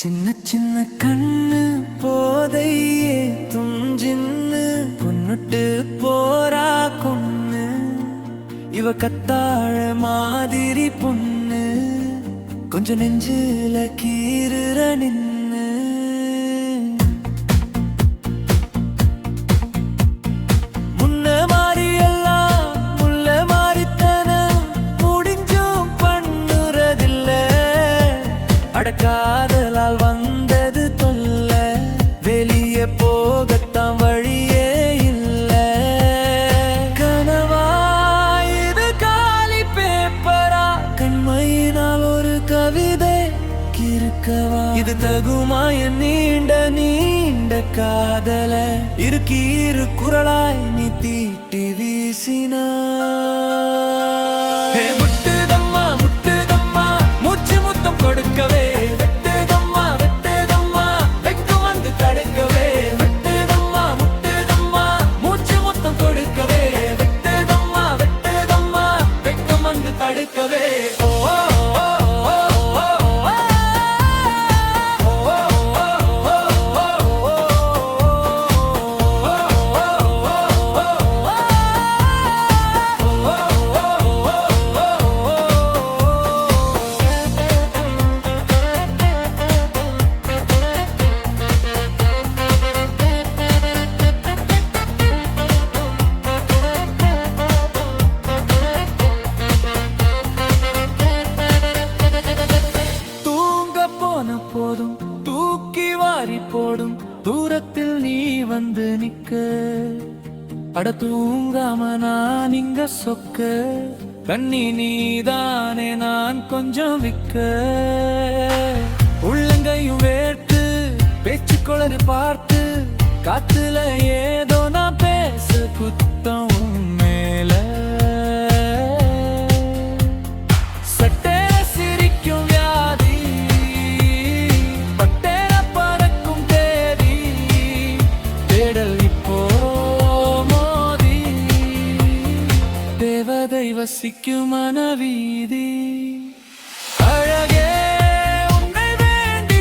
சின்ன சின்ன கண்ணு போதையே துஞ்சின்னு பொண்ணுட்டு போரா கொண்ணு இவ கத்தாழ மாதிரி பொண்ணு. கொஞ்சம் நெஞ்சில கீறுற நின்னு. அடக்காத இருக்கவா இது தகுமா? என் நீண்ட நீண்ட காதல. இருக்கி இரு குரலாய் நீ தீட்டி வீசினா. முட்டுதம்மா முட்டுதம்மா. மூச்சு முத்தம் கொடுக்கவே. தடுக்கவே. ஓ. நிக்க. அட தூங்காம நான் இங்க சொக்க. கண்ணி நீதானே நான் கொஞ்சம் விக்க. உள்ளங்கையும் வேர்த்து பேச்சு குளறு பார்த்து காத்துல ஏதோ நான் பேச குத்தம் மேலே மேல. வசிக்கும் மனவீதி. அழகே உன்னை வேண்டி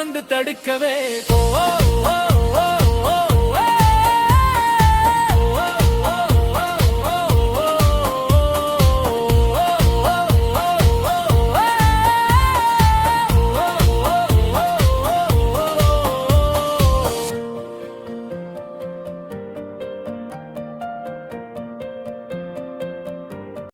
வந்து தடுக்கவே. ஓ